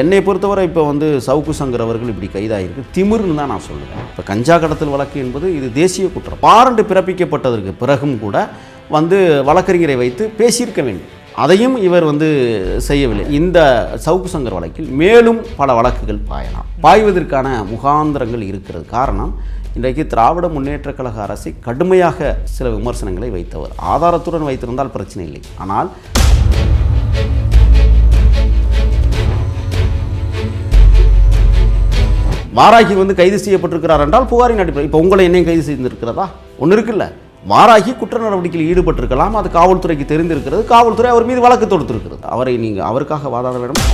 என்னை பொறுத்தவரை இப்போ வந்து சவுக்கு சங்கர் அவர்கள் இப்படி கைதாகிருக்கு திமிர்னு தான் நான் சொல்லுவேன். இப்போ கஞ்சா கடத்தல் வழக்கு என்பது இது தேசிய குற்றம். வாரண்ட் பிறப்பிக்கப்பட்டதற்கு பிறகும் கூட வந்து வழக்கறிஞரை வைத்து பேசியிருக்க வேண்டும். அதையும் இவர் வந்து செய்யவில்லை. இந்த சவுக்கு சங்கர் வழக்கில் மேலும் பல வழக்குகள் பாயலாம். பாய்வதற்கான முகாந்திரங்கள் இருக்கிறது காரணம் இன்றைக்கு திராவிட முன்னேற்றக் கழக அரசை கடுமையாக சில விமர்சனங்களை வைத்தவர். ஆதாரத்துடன் வைத்திருந்தால் பிரச்சனை இல்லை. ஆனால் வாராகி வந்து கைது செய்யப்பட்டிருக்கிறார் என்றால் புகாரின் அடிப்படை இப்போ உங்களை என்னையும் கைது செய்திருக்கிறதா? ஒன்று இருக்குல்ல. வாராகி குற்ற நடவடிக்கையில் ஈடுபட்டிருக்கலாம் அது காவல்துறைக்கு தெரிந்திருக்கிறது காவல்துறை அவர் மீது வழக்கு தொடுத்திருக்கிறது. அவரை நீங்கள் அவருக்காக வாதாட வேண்டும்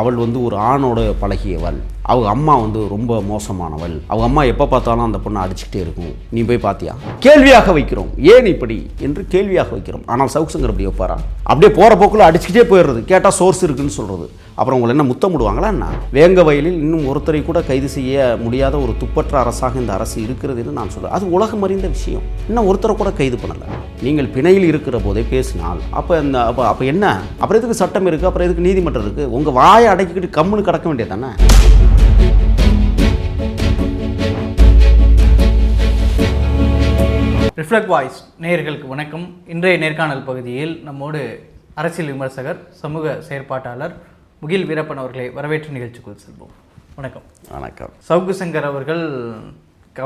அவள் வந்து ஒரு ஆணோட பழகியவள். அவங்க அம்மா வந்து ரொம்ப மோசமானவள். அவங்க அம்மா எப்போ பார்த்தாலும் அந்த பொண்ணை அடிச்சுக்கிட்டே இருக்கும். நீ போய் பார்த்தியா கேள்வியாக வைக்கிறோம். ஏன் இப்படி? என்று கேள்வியாக வைக்கிறோம். ஆனால் சவுக்சங்கர் அப்படி வைப்பாரா அப்படியே போகிற போக்கில் அடிச்சுக்கிட்டே போயிடுறது. கேட்டால் சோர்ஸ் இருக்குன்னு சொல்கிறது அப்புறம் உங்களை என்ன முத்தம் விடுவாங்களா என்ன? வேங்க வயலில் இன்னும் ஒருத்தரை கூட கைது செய்ய முடியாத ஒரு துப்பற்ற அரசாக இந்த அரசு இருக்கிறது என்று நான் சொல்கிறேன் அது உலகம் அறிந்த விஷயம். இன்னும் ஒருத்தரை கூட கைது பண்ணலை. நீங்கள் பிணையில் இருக்கிற போதே பேசினால் அப்போ இந்த அப்போ அப்போ என்ன? அப்புறம் எதுக்கு சட்டம் இருக்குது அப்புறம் எதுக்கு நீதிமன்றம் இருக்குது உங்கள் வாயை அடக்கிக்கிட்டு கம்முன்னு கிடக்க வேண்டியது தானே? ரிஃப்ளெக்ட் வாய்ஸ் நேயர்களுக்கு வணக்கம். இன்றைய நேர்காணல் பகுதியில் நம்மோடு அரசியல் விமர்சகர் சமூக செயற்பாட்டாளர் முகில் வீரப்பன் அவர்களை வரவேற்று நிகழ்ச்சிக்குள் செல்வோம். வணக்கம். வணக்கம். சவுக்கு சங்கர் அவர்கள்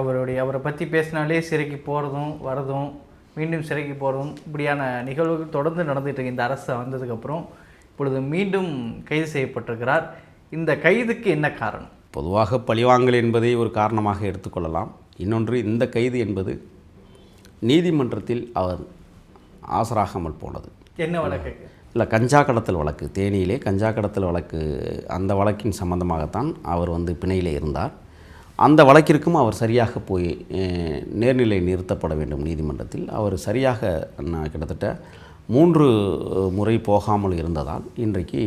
அவருடைய அவரை பற்றி பேசினாலே சிறைக்கு போகிறதும் வரதும் மீண்டும் சிறைக்கு போகிறதும் இப்படியான நிகழ்வுகள் தொடர்ந்து நடந்துட்டு இருக்கு. இந்த அரசு வந்ததுக்கப்புறம் இப்பொழுது மீண்டும் கைது செய்யப்பட்டிருக்கிறார். இந்த கைதுக்கு என்ன காரணம்? பொதுவாக பழிவாங்கல் என்பதை ஒரு காரணமாக எடுத்துக்கொள்ளலாம். இன்னொன்று இந்த கைது என்பது நீதிமன்றத்தில் அவர் ஆசராகாமல் போனது. என்ன வழக்கு? இல்லை கஞ்சா கடத்தல் வழக்கு. தேனியிலே கஞ்சா கடத்தல் வழக்கு அந்த வழக்கின் சம்பந்தமாகத்தான் அவர் வந்து பிணையிலே இருந்தார். அந்த வழக்கிற்கும் அவர் சரியாக போய் நேர்நிலை நிறுத்தப்பட வேண்டும் நீதிமன்றத்தில். அவர் சரியாக கிட்டத்தட்ட மூன்று முறை போகாமல் இருந்ததால் இன்றைக்கு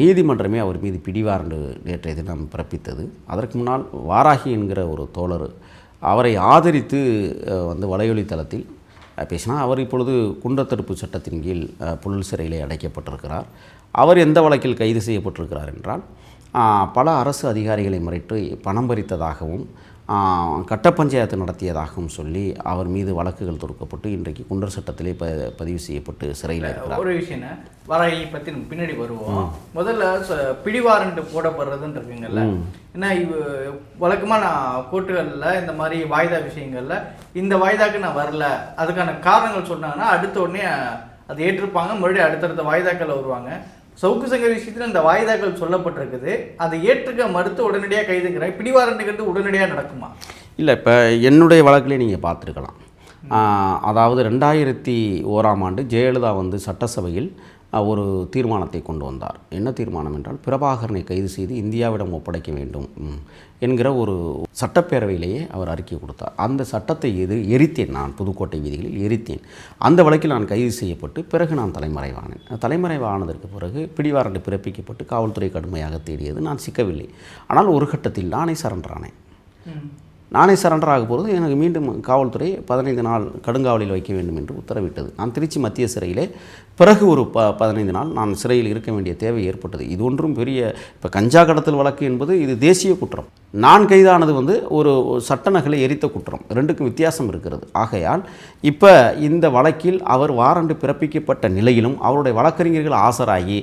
நீதிமன்றமே அவர் மீது பிடிவாரண்டு நேற்றைய தினம் பிறப்பித்தது. அதற்கு முன்னால் வாராகி என்கிற ஒரு தோழர் அவரை ஆதரித்து வந்து வலையொலி தளத்தில் பேசினா அவர் இப்பொழுது குண்டத்தடுப்பு சட்டத்தின் கீழ் புழல் சிறையிலே அடைக்கப்பட்டிருக்கிறார். அவர் எந்த வழக்கில் கைது செய்யப்பட்டிருக்கிறார் என்றால் பல அரசு அதிகாரிகளை மிரட்டி பணம் பறித்ததாகவும் கட்ட பஞ்சாயத்து நடத்தியதாகவும் சொல்லி அவர் மீது வழக்குகள் தொடுக்கப்பட்டு இன்றைக்கு குண்டர் சட்டத்திலே ப பதிவு செய்யப்பட்டு சிறையில் இருக்கிறார். ஒரு விஷயம் பத்தி நம்ம பின்னாடி வருவோம். முதல்ல பிடிவாரண்ட் போடப்படுறதுன்னு இருக்குங்கல்ல ஏன்னா இவ வழக்கமா நான் கோர்ட்டுகள்ல இந்த மாதிரி வாய்தா விஷயங்கள்ல இந்த வாய்தாக்கு நான் வரல. அதுக்கான காரணங்கள் சொன்னாங்கன்னா அடுத்த உடனே அதை ஏற்றிருப்பாங்க. மறுபடியும் அடுத்தடுத்த வாய்தாக்கள் வருவாங்க. சவுக்கு சங்கர் விஷயத்தில் இந்த வாய்தாக்கள் சொல்லப்பட்டிருக்குது. அதை ஏற்றுக்க மறுத்து உடனடியாக கைதுங்கிறாங்க பிடிவாரண்டுங்கிறது உடனடியாக நடக்குமா? இல்லை இப்போ என்னுடைய வழக்கிலே நீங்கள் பார்த்துருக்கலாம். அதாவது ரெண்டாயிரத்தி ஓராம் ஆண்டு ஜெயலலிதா வந்து சட்டசபையில் ஒரு தீர்மானத்தை கொண்டு வந்தார். என்ன தீர்மானம் என்றால் பிரபாகரனை கைது செய்து இந்தியாவிடம் ஒப்படைக்க வேண்டும் என்கிற ஒரு சட்டப்பேரவையிலேயே அவர் அறிக்கை கொடுத்தார். அந்த சட்டத்தை எது எரித்தேன் நான் புதுக்கோட்டை வீதிகளில் எரித்தேன். அந்த வழக்கில் நான் கைது செய்யப்பட்டு பிறகு நான் தலைமறைவானேன். தலைமறைவானதற்கு பிறகு பிடிவாரண்டு பிறப்பிக்கப்பட்டு காவல்துறை கடுமையாக தேடியது நான் சிக்கவில்லை. ஆனால் ஒரு கட்டத்தில் நானே சரண்டரானேன். நானே சரண்டர் ஆக போகிறது எனக்கு மீண்டும் காவல்துறை பதினைந்து நாள் கடுங்காவலில் வைக்க வேண்டும் என்று உத்தரவிட்டது. நான் திருச்சி மத்திய சிறையிலே பிறகு ஒரு ப பதினைந்து நாள் நான் சிறையில் இருக்க வேண்டிய தேவை ஏற்பட்டது. இது ஒன்றும் பெரிய இப்போ கஞ்சா கடத்தல் வழக்கு என்பது இது தேசிய குற்றம். நான் கைதானது வந்து ஒரு சட்ட நகலை எரித்த குற்றம். ரெண்டுக்கும் வித்தியாசம் இருக்கிறது. ஆகையால் இப்போ இந்த வழக்கில் அவர் வாரண்டு பிறப்பிக்கப்பட்ட நிலையிலும் அவருடைய வழக்கறிஞர்கள் ஆசராகி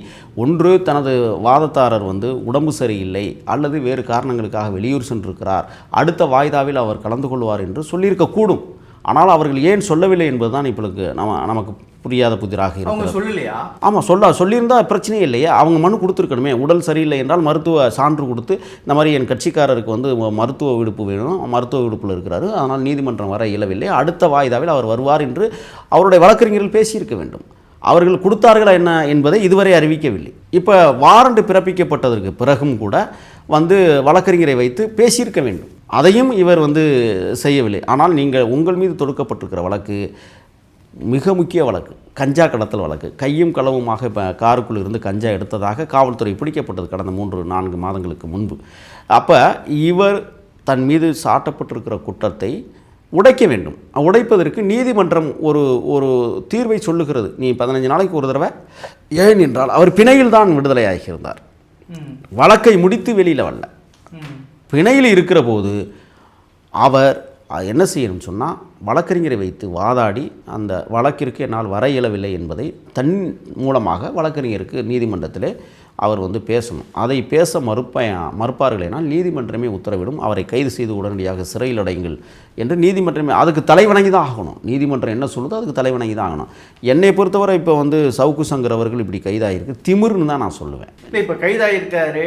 ஒன்று தனது வாதத்தாரர் வந்து உடம்பு சரியில்லை அல்லது வேறு காரணங்களுக்காக வெளியூர் சென்றிருக்கிறார். அடுத்த வாய்தாவில் அவர் கலந்து கொள்வார் என்று சொல்லியிருக்கக்கூடும். ஆனால் அவர்கள் ஏன் சொல்லவில்லை என்பதுதான் இப்பொழுது நம்ம நமக்கு புரியாத புதிராக சொல்லலையா? ஆமாம் சொல்ல சொல்லியிருந்தா பிரச்சனையே இல்லையே. அவங்க மனு கொடுத்துருக்கணுமே. உடல் சரியில்லை என்றால் மருத்துவ சான்று கொடுத்து இந்த மாதிரி என் கட்சிக்காரருக்கு வந்து மருத்துவ விடுப்பு வேணும். மருத்துவ விடுப்பில் இருக்கிறாரு. அதனால் நீதிமன்றம் வர இயலவில்லை. அடுத்த வாய்தாவில் அவர் வருவார் என்று அவருடைய வழக்கறிஞர்கள் பேசியிருக்க வேண்டும். அவர்கள் கொடுத்தார்களா என்ன என்பதை இதுவரை அறிவிக்கவில்லை. இப்போ வாரண்ட் பிறப்பிக்கப்பட்டதற்கு பிறகும் கூட வந்து வழக்கறிஞரை வைத்து பேசியிருக்க வேண்டும். அதையும் இவர் வந்து செய்யவில்லை. ஆனால் நீங்கள் உங்கள் மீது தொடுக்கப்பட்டிருக்கிற வழக்கு மிக முக்கிய வழக்கு கஞ்சா கடத்தல் வழக்கு கையும் களவுமாக இப்போ காருக்குள் இருந்து கஞ்சா எடுத்ததாக காவல்துறை பிடிக்கப்பட்டது கடந்த மூன்று நான்கு மாதங்களுக்கு முன்பு. அப்போ இவர் தன் மீது சாட்டப்பட்டிருக்கிற குற்றத்தை உடைக்க வேண்டும். உடைப்பதற்கு நீதிமன்றம் ஒரு ஒரு தீர்வை சொல்லுகிறது. நீ பதினஞ்சு நாளைக்கு ஒரு தடவை ஏன் என்றால் அவர் பிணையில் தான் விடுதலை ஆகியிருந்தார் வழக்கை முடித்து வெளியில் வரல. பிணையில் இருக்கிற போது அவர் என்ன செய்யணும்னு சொன்னால் வழக்கறிஞரை வைத்து வாதாடி அந்த வழக்கிற்கு என்னால் வர இயலவில்லை என்பதை தன் மூலமாக வழக்கறிஞருக்கு நீதிமன்றத்திலே அவர் வந்து பேசணும். அதை பேச மறுப்ப மறுப்பார்களேனால் நீதிமன்றமே உத்தரவிடும். அவரை கைது செய்து உடனடியாக சிறையில் அடையுங்கள் என்று நீதிமன்றமே அதுக்கு தலைவணங்கி தான் ஆகணும். நீதிமன்றம் என்ன சொல்லுதோ அதுக்கு தலைவணங்கி தான் ஆகணும். என்னை பொறுத்தவரை இப்போ வந்து சவுக்கு சங்கர் அவர்கள் இப்படி கைதாகிருக்கு திமிர்னு தான் நான் சொல்லுவேன். இப்போ கைதாகிருக்காரு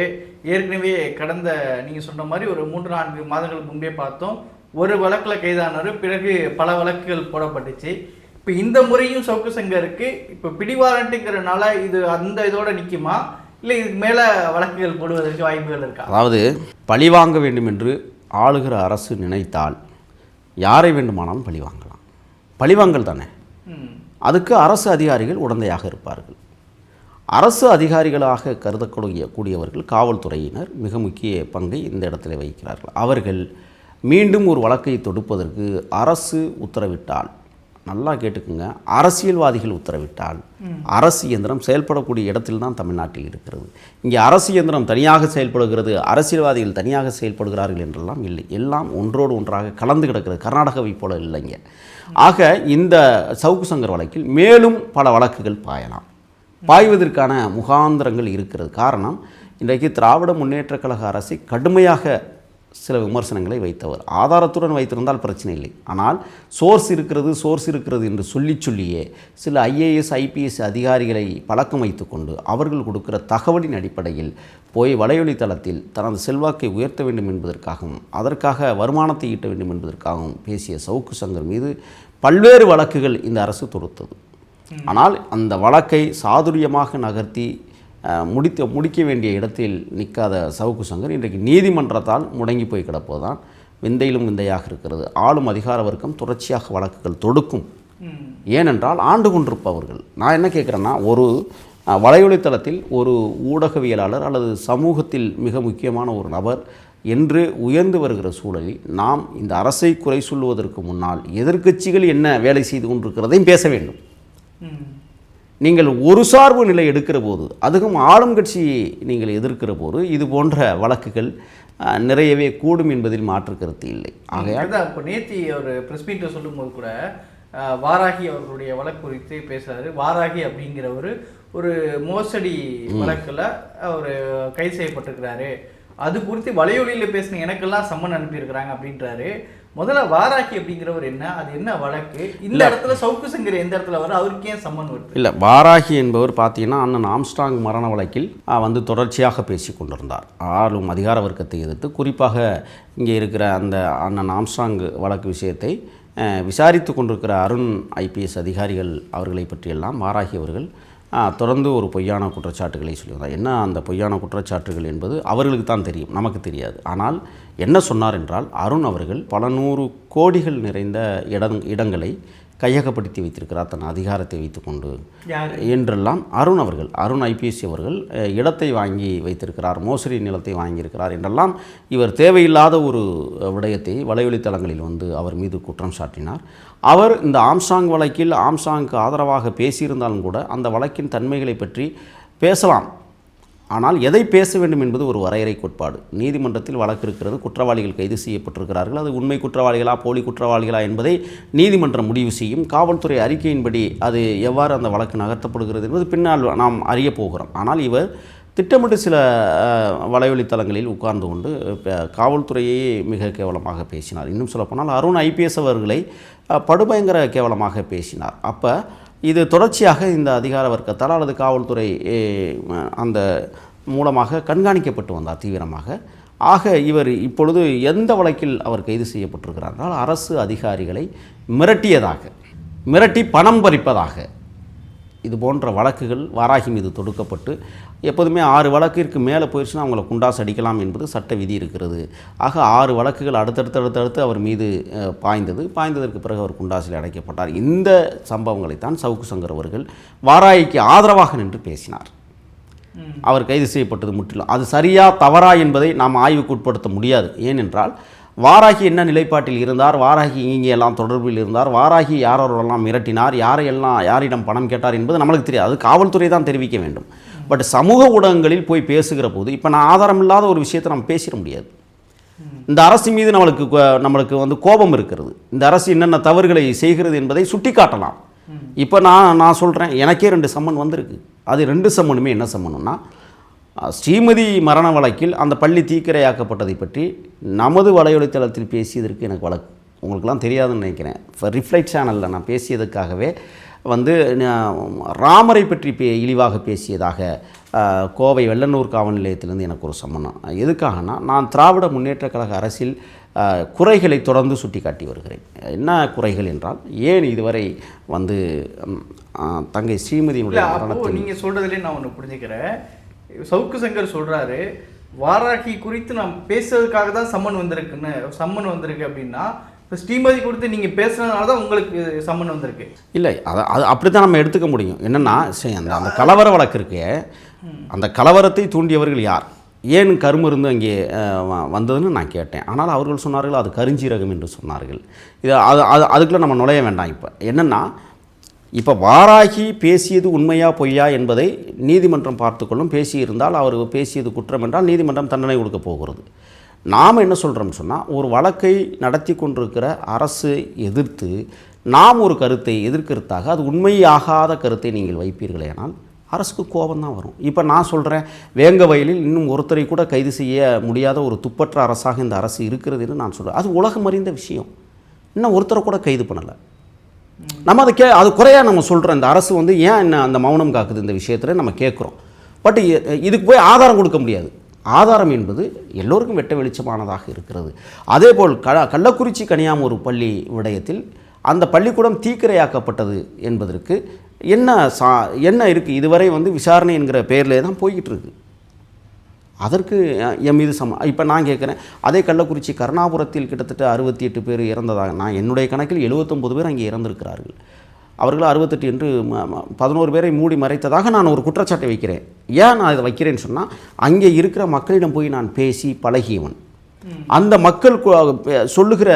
ஏற்கனவே கடந்த நீங்கள் சொன்ன மாதிரி ஒரு மூன்று நான்கு மாதங்களுக்கு முன்பே பார்த்தோம். ஒரு வழக்கில் கைதானாரு பிறகு பல வழக்குகள் போடப்பட்டுச்சு. இப்போ இந்த முறையும் சவுக்கு சங்கருக்கு இப்போ பிடிவாரண்ட்டுங்கிறனால இது அந்த இதோட நிற்குமா இல்லை இதுக்கு மேலே வழக்குகள் போடுவதற்கு வாய்ப்புகள் இருக்கா? அதாவது பழி வாங்க வேண்டும் என்று ஆளுகிற அரசு நினைத்தால் யாரை வேண்டுமானாலும் பழி வாங்கலாம். பழிவாங்கல் தானே? அதுக்கு அரசு அதிகாரிகள் உடந்தையாக இருப்பார்கள். அரசு அதிகாரிகளாக கருதக்கூடிய கூடியவர்கள் காவல்துறையினர் மிக முக்கிய பங்கை இந்த இடத்துல வகிக்கிறார்கள். அவர்கள் மீண்டும் ஒரு வழக்கை தொடுப்பதற்கு அரசு உத்தரவிட்டால் நல்லா கேட்டுக்குங்க அரசியல்வாதிகள் உத்தரவிட்டால் அரசு இயந்திரம் செயல்படக்கூடிய இடத்தில் தான் தமிழ்நாட்டில் இருக்கிறது. இங்கே அரசு இயந்திரம் தனியாக செயல்படுகிறது அரசியல்வாதிகள் தனியாக செயல்படுகிறார்கள் என்றெல்லாம் இல்லை. எல்லாம் ஒன்றோடு ஒன்றாக கலந்து கிடக்கிறது கர்நாடகாவை போல இல்லைங்க. ஆக இந்த சவுக்கு சங்கர் வழக்கில் மேலும் பல வழக்குகள் பாயலாம். பாய்வதற்கான முகாந்திரங்கள் இருக்கிறது. காரணம் இன்றைக்கு திராவிட முன்னேற்றக் கழக அரசை கடுமையாக சில விமர்சனங்களை வைத்தவர். ஆதாரத்துடன் வைத்திருந்தால் பிரச்சனை இல்லை. ஆனால் சோர்ஸ் இருக்கிறது சோர்ஸ் இருக்கிறது என்று சொல்லி சொல்லியே சில ஐஏஎஸ் ஐபிஎஸ் அதிகாரிகளை பழக்கம் வைத்துக்கொண்டு அவர்கள் கொடுக்கிற தகவலின் அடிப்படையில் போய் வலையொலித்தளத்தில் தனது செல்வாக்கை உயர்த்த வேண்டும் என்பதற்காகவும் அதற்காக வருமானத்தை ஈட்ட வேண்டும் என்பதற்காகவும் பேசிய சவுக்கு சங்கர் மீது பல்வேறு வழக்குகள் இந்த அரசு தொடுத்தது. ஆனால் அந்த வழக்கை சாதுரியமாக நகர்த்தி முடித்த முடிக்க வேண்டிய இடத்தில் நிற்காத சவுக்கு சங்கர் இன்றைக்கு நீதிமன்றத்தால் முடங்கி போய் கிடப்பதுதான் விந்தையிலும் விந்தையாக இருக்கிறது. ஆளும் அதிகார வர்க்கம் தொடர்ச்சியாக வழக்குகள் தொடுக்கும். ஏனென்றால் ஆண்டு கொண்டிருப்பவர்கள். நான் என்ன கேட்குறேன்னா ஒரு வலையொலித்தளத்தில் ஒரு ஊடகவியலாளர் அல்லது சமூகத்தில் மிக முக்கியமான ஒரு நபர் என்று உயர்ந்து வருகிற சூழலில் நாம் இந்த அரசை குறை சொல்லுவதற்கு முன்னால் எதிர்க்கட்சிகள் என்ன வேலை செய்து கொண்டிருக்கிறதையும் பேச வேண்டும். நீங்கள் ஒரு சார்பு நிலை எடுக்கிற போது அதுவும் ஆளும் கட்சியை நீங்கள் எதிர்க்கிற போது இது போன்ற வழக்குகள் நிறையவே கூடும் என்பதில் மாற்று கருத்து இல்லை. ஆகையால் அதான் இப்போ நேத்தி அவர் ப்ரெஸ் மீட்டில் சொல்லும்போது கூட வாராகி அவர்களுடைய வழக்கு குறித்து பேசுறாரு. வாராகி அப்படிங்கிறவர் ஒரு மோசடி வழக்குல அவர் கைது செய்யப்பட்டிருக்கிறாரு. அது குறித்து வலையொலியில் பேசின எனக்கெல்லாம் சம்மன் அனுப்பியிருக்கிறாங்க அப்படின்றாரு. முதல்ல வாராகி அப்படிங்கிறவர் என்ன? அது என்ன வழக்கு? இந்த இடத்துல சவுக்கு சங்கர் எந்த இடத்துல வரும் அவருக்கு ஏன் சம்மன் வருது? இல்லை வாராகி என்பவர் பார்த்தீங்கன்னா அண்ணன் ஆம்ஸ்ட்ராங் மரண வழக்கில் வந்து தொடர்ச்சியாக பேசி கொண்டிருந்தார். ஆளும் அதிகார வர்க்கத்தை எதிர்த்து குறிப்பாக இங்கே இருக்கிற அந்த அண்ணன் ஆம்ஸ்ட்ராங் வழக்கு விஷயத்தை விசாரித்து கொண்டிருக்கிற அருண் ஐபிஎஸ் அதிகாரிகள் அவர்களை பற்றியெல்லாம் வாராகி அவர்கள் தொடர்ந்து ஒரு பொய்யான குற்றச்சாட்டுகளை சொல்லியிருந்தார். என்ன அந்த பொய்யான குற்றச்சாட்டுகள் என்பது அவர்களுக்கு தான் தெரியும் நமக்கு தெரியாது. ஆனால் என்ன சொன்னார் என்றால் அருண் அவர்கள் பல நூறு கோடிகள் நிறைந்த இடங் இடங்களை கையகப்படுத்தி வைத்திருக்கிறார் தன் அதிகாரத்தை வைத்துக்கொண்டு. என்றெல்லாம் அருண் அவர்கள் அருண் ஐபிஎஸ் அவர்கள் இடத்தை வாங்கி வைத்திருக்கிறார் மோசடி நிலத்தை வாங்கியிருக்கிறார் என்றெல்லாம் இவர் தேவையில்லாத ஒரு விடயத்தை வலைவழி தளங்களில் வந்து அவர் மீது குற்றம் சாட்டினார். அவர் இந்த ஆம்சாங் வழக்கில் ஆம்சாங்க்கு ஆதரவாக பேசியிருந்தாலும் கூட அந்த வழக்கின் தன்மைகளை பற்றி பேசலாம். ஆனால் எதை பேச வேண்டும் என்பது ஒரு வரையறை கோட்பாடு. நீதிமன்றத்தில் வழக்கு இருக்கிறது குற்றவாளிகள் கைது செய்யப்பட்டிருக்கிறார்கள். அது உண்மை குற்றவாளிகளா போலி குற்றவாளிகளா என்பதை நீதிமன்றம் முடிவு செய்யும். காவல்துறை அறிக்கையின்படி அது எவ்வாறு அந்த வழக்கு நகர்த்தப்படுகிறது என்பது பின்னால் நாம் அறிய போகிறோம். ஆனால் இவர் திட்டமிட்டு சில வலைவழித்தளங்களில் உட்கார்ந்து கொண்டு காவல்துறையே மிக கேவலமாக பேசினார். இன்னும் சொல்லப்போனால் அருண் ஐபிஎஸ் அவர்களை படுபயங்கர கேவலமாக பேசினார். அப்போ இது தொடர்ச்சியாக இந்த அதிகார வர்க்கத்தால் அல்லது காவல்துறை அந்த மூலமாக கண்காணிக்கப்பட்டு வந்தார் தீவிரமாக. ஆக இவர் இப்பொழுது எந்த வழக்கில் அவர் கைது செய்யப்பட்டிருக்கிறார் என்றால் அரசு அதிகாரிகளை மிரட்டியதாக மிரட்டி பணம் பறிப்பதாக இது போன்ற வழக்குகள் வாராகி மீது தொடுக்கப்பட்டு எப்போதுமே ஆறு வழக்கிற்கு மேலே போயிடுச்சுன்னா அவங்கள குண்டாஸ் அடிக்கலாம் என்பது சட்ட விதி இருக்கிறது. ஆக ஆறு வழக்குகள் அடுத்தடுத்து அடுத்தடுத்து அவர் மீது பாய்ந்தது. பாய்ந்ததற்கு பிறகு அவர் குண்டாசில் அடைக்கப்பட்டார். இந்த சம்பவங்களைத்தான் சவுக்கு சங்கர் அவர்கள் வாராய்க்கு ஆதரவாக நின்று பேசினார். அவர் கைது செய்யப்பட்டது முற்றிலும். அது சரியா தவறா என்பதை நாம் ஆய்வுக்கு உட்படுத்த முடியாது. ஏனென்றால் வாராகி என்ன நிலைப்பாட்டில் இருந்தார்? வாராகி இங்கே எல்லாம் தொடர்பில் இருந்தார். வாராகி யாரோரெல்லாம் மிரட்டினார்? யாரையெல்லாம் யாரிடம் பணம் கேட்டார் என்பது நம்மளுக்கு தெரியாது. அது காவல்துறை தான் தெரிவிக்க வேண்டும். பட் சமூக ஊடகங்களில் போய் பேசுகிற போது இப்போ நான் ஆதாரம் இல்லாத ஒரு விஷயத்தை நம்ம பேசிட முடியாது. இந்த அரசு மீது நம்மளுக்கு நம்மளுக்கு வந்து கோபம் இருக்கிறது. இந்த அரசு என்னென்ன தவறுகளை செய்கிறது என்பதை சுட்டி காட்டலாம் இப்போ நான் நான் சொல்கிறேன் எனக்கே ரெண்டு சம்மன் வந்திருக்கு. அது ரெண்டு சம்மனுமே என்ன சம்மனும்னா அஹ், ஸ்ரீமதி மரண வழக்கில் அந்த பள்ளி தீக்கிரையாக்கப்பட்டதை பற்றி நமது வலையொலித்தளத்தில் பேசியதற்கு எனக்கு வழக்கு உங்களுக்கெல்லாம் தெரியாதுன்னு நினைக்கிறேன். இப்போ ரிஃப்ளைட் சேனலில் நான் பேசியதுக்காகவே வந்து ராமரை பற்றி பே இழிவாக பேசியதாக கோவை வெள்ளனூர் காவல் நிலையத்திலிருந்து எனக்கு ஒரு சம்மனம் எதுக்காகனா நான் திராவிட முன்னேற்றக் கழக அரசில் குறைகளை தொடர்ந்து சுட்டி காட்டி வருகிறேன். என்ன குறைகள் என்றால் ஏன் இதுவரை வந்து தங்கை ஸ்ரீமதியினுடைய இல்ல அப்போ மரணத்தில் நீங்க சொல்றதுலயே நான் ஒண்ணு புரிஞ்சுக்கிறேன். சவுக்கு சங்கர் சொல்கிறாரு வாராகி குறித்து நாம் பேசுறதுக்காக தான் சம்மன் வந்திருக்குன்னு சம்மன் வந்திருக்கு அப்படின்னா இப்போ ஸ்ரீமதி கொடுத்து நீங்கள் பேசுனதுனால தான் உங்களுக்கு சம்மன் வந்திருக்கு. இல்லை அதை அது அப்படி தான் நம்ம எடுத்துக்க முடியும். என்னென்னா சரி அந்த அந்த கலவர வழக்கு இருக்கே அந்த கலவரத்தை தூண்டியவர்கள் யார்? ஏன் கருமருந்து அங்கே வ- வந்ததுன்னு நான் கேட்டேன். ஆனால் அவர்கள் சொன்னார்கள் அது கருஞ்சீரகம் என்று சொன்னார்கள். இது அது அது அதுக்குள்ளே நம்ம நுழைய வேண்டாம் இப்போ. என்னென்னா இப்போ வாராகி பேசியது உண்மையா பொய்யா என்பதை நீதிமன்றம் பார்த்துக்கொள்ளும். பேசியிருந்தால் அவர் பேசியது குற்றம் என்றால் நீதிமன்றம் தண்டனை கொடுக்க போகிறது. நாம் என்ன சொல்கிறோம்னு சொன்னால் ஒரு வழக்கை நடத்தி கொண்டிருக்கிற அரசு எதிர்த்து நாம் ஒரு கருத்தை எதிர்கருத்தாக அது உண்மையாகாத கருத்தை நீங்கள் வைப்பீர்களேனால் அரசுக்கு கோபம் தான் வரும். இப்போ நான் சொல்கிறேன் வேங்க வயலில் இன்னும் ஒருத்தரை கூட கைது செய்ய முடியாத ஒரு துப்பற்ற அரசாக இந்த அரசு இருக்கிறது என்று நான் சொல்கிறேன் அது உலகம் அறிந்த விஷயம். இன்னும் ஒருத்தரை கூட கைது பண்ணலை. நம்ம அதை கே அது குறையாக நம்ம சொல்கிறோம் இந்த அரசு வந்து ஏன் என்ன அந்த மௌனம் காக்குது இந்த விஷயத்தில் நம்ம கேட்குறோம் பட் இதுக்கு போய் ஆதாரம் கொடுக்க முடியாது. ஆதாரம் என்பது எல்லோருக்கும் வெட்ட வெளிச்சமானதாக இருக்கிறது. அதேபோல் க கள்ளக்குறிச்சி கனியாமூர் பள்ளி விடயத்தில் அந்த பள்ளிக்கூடம் தீக்கிரையாக்கப்பட்டது என்பதற்கு என்ன சா என்ன இருக்குது இதுவரை வந்து விசாரணை என்கிற பேரிலே தான் போய்கிட்டு இருக்குது அதற்கு என் மீது சம இப்போ நான் கேட்குறேன் அதே கள்ளக்குறிச்சி கருணாபுரத்தில் கிட்டத்தட்ட அறுபத்தி எட்டு பேர் இறந்ததாக நான் என்னுடைய கணக்கில் எழுபத்தொம்பது பேர் அங்கே இறந்திருக்கிறார்கள். அவர்கள் அறுபத்தெட்டு என்று பதினோரு பேரை மூடி மறைத்ததாக நான் ஒரு குற்றச்சாட்டை வைக்கிறேன். ஏன் நான் இதை வைக்கிறேன்னு சொன்னால் அங்கே இருக்கிற மக்களிடம் போய் நான் பேசி பழகியவன். அந்த மக்கள் சொல்லுகிற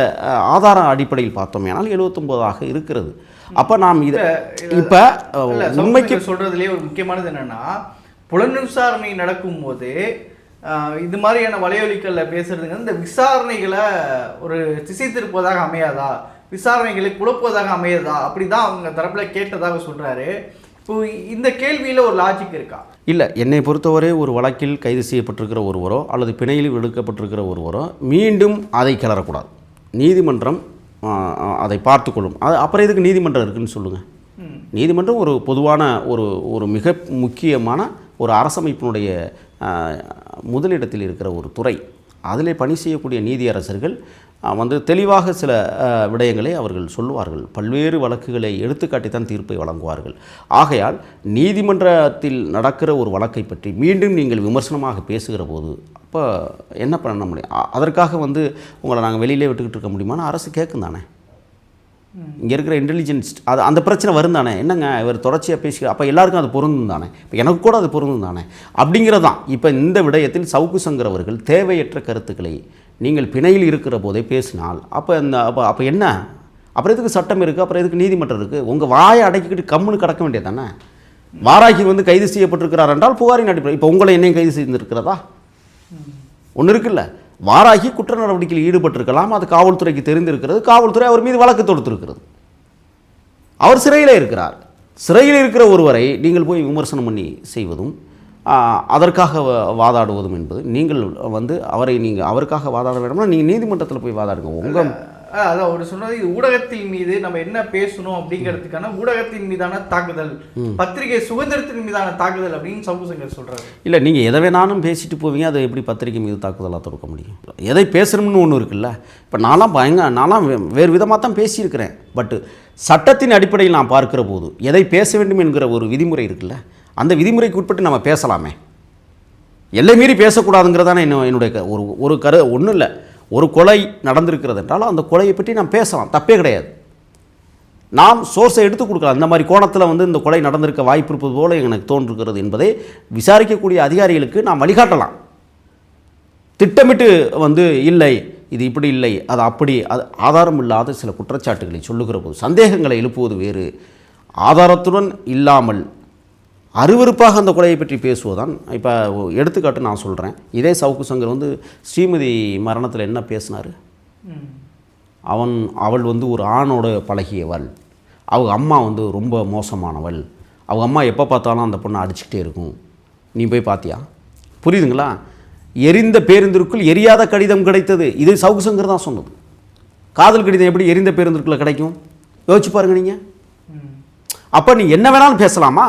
ஆதார அடிப்படையில் பார்த்தோமேனால் எழுபத்தொம்போதாக இருக்கிறது. அப்போ நாம் இதை இப்போ உண்மைக்கு சவுக்கு சொல்றதுலயே ஒரு முக்கியமானது என்னன்னா புலன் விசாரணை நடக்கும்போது இது மாதிரியான வலையொலிக்கல்ல பேசுறதுங்க இந்த விசாரணைகளை ஒரு திசை திருப்புவதாக அமையாதா? விசாரணைகளை குழப்புவதாக அமையாதா? அப்படிதான் அவங்க தரப்புல கேட்டதாக சொல்றாரு. இப்போ இந்த கேள்வியில ஒரு லாஜிக் இருக்கா? இல்லை என்னை பொறுத்தவரை ஒரு வழக்கில் கைது செய்யப்பட்டிருக்கிற ஒருவரோ அல்லது பிணையில் விடுக்கப்பட்டிருக்கிற ஒருவரோ மீண்டும் அதை கிளறக்கூடாது. நீதிமன்றம் அதை பார்த்துக்கொள்ளும். அது அப்புறம் எதுக்கு நீதிமன்றம் இருக்குன்னு சொல்லுங்கள் நீதிமன்றம் ஒரு பொதுவான ஒரு ஒரு மிக முக்கியமான ஒரு அரசமைப்பினுடைய முதலிடத்தில் இருக்கிற ஒரு துறை அதில் பணி செய்யக்கூடிய நீதியரசர்கள் வந்து தெளிவாக சில விடயங்களை அவர்கள் சொல்லுவார்கள். பல்வேறு வழக்குகளை எடுத்துக்காட்டித்தான் தீர்ப்பை வழங்குவார்கள். ஆகையால் நீதிமன்றத்தில் நடக்கிற ஒரு வழக்கை பற்றி மீண்டும் நீங்கள் விமர்சனமாக பேசுகிற போது அப்போ என்ன பண்ண முடியும்? அதற்காக வந்து உங்களை நாங்கள் வெளியிலே விட்டுக்கிட்டு இருக்க முடியுமான்னு அரசு கேட்கும் தானே? இங்கே இருக்கிற இன்டெலிஜென்ஸ் அது அந்த பிரச்சனை வரும் தானே? என்னங்க இவர் தொடர்ச்சியாக பேசி அப்போ எல்லாருக்கும் அது பொருந்தும் தானே? இப்போ எனக்கு கூட அது பொருந்தும் தானே? அப்படிங்கிறது தான். இப்போ இந்த விடயத்தில் சவுக்கு சங்கர் அவர்கள் தேவையற்ற கருத்துக்களை நீங்கள் பிணையில் இருக்கிற போதே பேசினால் அப்போ இந்த அப்போ அப்போ என்ன? அப்புறம் எதுக்கு சட்டம் இருக்குது அப்புறம் எதுக்கு நீதிமன்றம் இருக்குது உங்கள் வாயை அடக்கிக்கிட்டு கம்முன்னு கிடக்க வேண்டியது தானே? வாராகி வந்து கைது செய்யப்பட்டிருக்கிறார் என்றால் புகாரின் அடிப்படை இப்போ உங்களை என்னையும் கைது செய்திருக்கிறதா? ஒன்று இருக்குல்ல? வாராகி குற்ற நடவடிக்கையில் ஈடுபட்டிருக்கலாம். அது காவல்துறைக்கு தெரிந்திருக்கிறது. காவல்துறை அவர் மீது வழக்கு தொடுத்திருக்கிறது. அவர் சிறையில் இருக்கிறார். சிறையில் இருக்கிற ஒருவரை நீங்கள் போய் விமர்சனம் பண்ணி செய்வதும் அதற்காக வாதாடுவதும் என்பது நீங்கள் வந்து அவரை நீங்கள் அவருக்காக வாதாட வேண்டும்னா நீங்கள் நீதிமன்றத்தில் போய் வாதாடுங்க. உங்கள் அதான் அவர் சொன்னது இது ஊடகத்தின் மீது நம்ம என்ன பேசணும் அப்படிங்கிறதுக்கான ஊடகத்தின் மீதான தாக்குதல். பத்திரிகை சுதந்திரத்தின் மீதான தாக்குதல் அப்படின்னு சவுக்கு சங்கர் சொல்றாரு. இல்லை நீங்கள் எதை வேணாலும் பேசிட்டு போவீங்க அதை எப்படி பத்திரிக்கை மீது தாக்குதலாக தொடுக்க முடியும்? எதை பேசணும்னு ஒன்று இருக்குல்ல. இப்போ நான்லாம் பயங்க நான்லாம் வேறு விதமாக தான் பேசியிருக்கிறேன். பட்டு சட்டத்தின் அடிப்படையில் நான் பார்க்கிற போது எதை பேச வேண்டும் என்கிற ஒரு விதிமுறை இருக்குல்ல அந்த விதிமுறைக்கு உட்பட்டு நம்ம பேசலாமே. எல்லை மீறி பேசக்கூடாதுங்கிறதான என்ன என்னுடைய ஒரு ஒரு கரு ஒன்றும் இல்லை. ஒரு கொலை நடந்திருக்கிறது என்றால் அந்த கொலையை பற்றி நாம் பேசலாம். தப்பே கிடையாது. நாம் சோர்ஸை எடுத்து கொடுக்கலாம். இந்த மாதிரி கோணத்தில் வந்து இந்த கொலை நடந்திருக்க வாய்ப்பு இருப்பது போல எனக்கு தோன்றுகிறது என்பதை விசாரிக்கக்கூடிய அதிகாரிகளுக்கு நாம் வழிகாட்டலாம். திட்டமிட்டு வந்து இல்லை இது இப்படி இல்லை அது அப்படி அது ஆதாரம் இல்லாத சில குற்றச்சாட்டுகளை சொல்லுகிற போது சந்தேகங்களை எழுப்புவது வேறு. ஆதாரத்துடன் இல்லாமல் அருவருப்பாக அந்த கொலையை பற்றி பேசுவதான் இப்போ எடுத்துக்காட்டு நான் சொல்கிறேன் இதே சவுக்கு சங்கர் வந்து ஸ்ரீமதி மரணத்தில் என்ன பேசினார்? அவன் அவள் வந்து ஒரு ஆணோட பழகியவள். அவங்க அம்மா வந்து ரொம்ப மோசமானவள். அவங்க அம்மா எப்போ பார்த்தாலும் அந்த பொண்ணை அடிச்சுக்கிட்டே இருக்கும். நீ போய் பார்த்தியா புரியுதுங்களா? எரிந்த பேருந்திற்குள் எரியாத கடிதம் கிடைத்தது. இது சவுக்கு சங்கர் தான் சொன்னது. காதல் கடிதம் எப்படி எரிந்த பேருந்திற்குள்ளே கிடைக்கும்? யோசிச்சு பாருங்க நீங்கள் அப்போ நீ என்ன வேணாலும் பேசலாமா?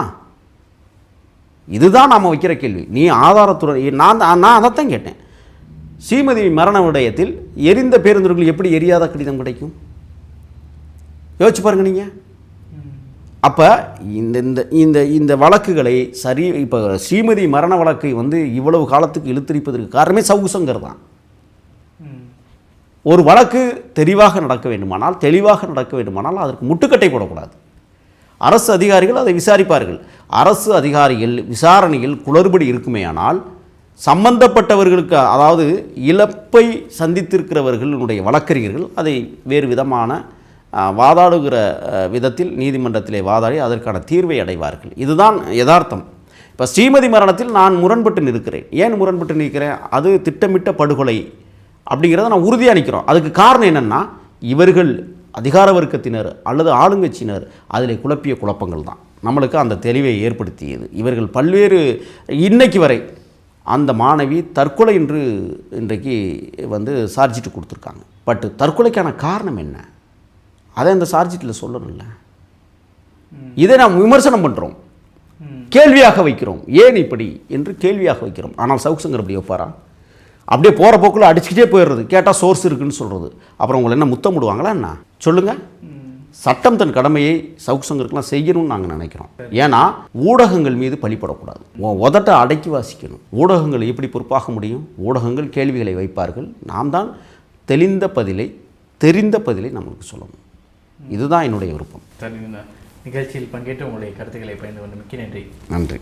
இதுதான் நாம் வைக்கிற கேள்வி. நீ ஆதாரத்துடன் நான் தான்- நான் அதைத்தான் கேட்டேன். ஸ்ரீமதி மரண விடயத்தில் எரிந்த பேருந்துகள் எப்படி எரியாத கடிதம் கிடைக்கும்? யோசிச்சு பாருங்க நீங்கள் அப்போ இந்த இந்த இந்த இந்த வழக்குகளை சரி இப்போ ஸ்ரீமதி மரண வழக்கை வந்து இவ்வளவு காலத்துக்கு இழுத்திருப்பதற்கு காரணமே சவுசங்கர் தான். ஒரு வழக்கு தெளிவாக நடக்க வேண்டுமானால் தெளிவாக நடக்க வேண்டுமானால் அதற்கு முட்டுக்கட்டை போடக்கூடாது. அரசு அதிகாரிகள் அதை விசாரிப்பார்கள். அரசு அதிகாரிகள் விசாரணையில் குளறுபடி இருக்குமேயானால் சம்பந்தப்பட்டவர்களுக்கு அதாவது இழப்பை சந்தித்திருக்கிறவர்களுடைய வழக்கறிஞர்கள் அதை வேறு விதமான வாதாடுகிற விதத்தில் நீதிமன்றத்திலே வாதாடி அதற்கான தீர்வை அடைவார்கள். இதுதான் யதார்த்தம். இப்போ ஸ்ரீமதி மரணத்தில் நான் முரண்பட்டு நிற்கிறேன். ஏன் முரண்பட்டு நிற்கிறேன்? அது திட்டமிட்ட படுகொலை அப்படிங்கிறத நான் உறுதியாக நிற்கிறோம் அதுக்கு காரணம் என்னென்னா இவர்கள் அதிகார வர்க்கத்தினர் அல்லது ஆளுங்கட்சியினர் அதில் குழப்பிய குழப்பங்கள் தான். நம்மளுக்கு அந்த தெளிவை ஏற்படுத்தியது. இவர்கள் பல்வேறு இன்னைக்கு வரை அந்த மாணவி தற்கொலை என்று இன்றைக்கு வந்து சார்ஜிட்டு கொடுத்துருக்காங்க. பட் தற்கொலைக்கான காரணம் என்ன? அதை அந்த சார்ஜிட்டில் சொல்லணும்ல. இதை நாம் விமர்சனம் பண்ணுறோம். கேள்வியாக வைக்கிறோம். ஏன் இப்படி? என்று கேள்வியாக வைக்கிறோம். ஆனால் சவுக் சங்கர் அப்படி வைப்பாரா? அப்படியே போகிற போக்குள்ள அடிச்சுக்கிட்டே போயிடுறது. கேட்டால் சோர்ஸ் இருக்குன்னு சொல்கிறது அப்புறம் உங்களை என்ன முத்தமிடுவாங்களா என்ன? சொல்லுங்கள். சட்டம் தன் கடமையை சவுக் சங்கருக்குலாம் செய்யணும்னு நாங்கள் நினைக்கிறோம். ஏன்னா ஊடகங்கள் மீது பழிப்படக்கூடாது உன் உதட்ட அடக்கி வாசிக்கணும். ஊடகங்கள் எப்படி பொறுப்பாக முடியும்? ஊடகங்கள் கேள்விகளை வைப்பார்கள். நாம் தான் தெளிந்த பதிலை தெரிந்த பதிலை நமக்கு சொல்லணும். இதுதான் என்னுடைய விருப்பம். நிகழ்ச்சியில் பங்கேற்று உங்களுடைய கருத்துக்களை பகிர்ந்து கொண்டு மிக்க நன்றி. நன்றி.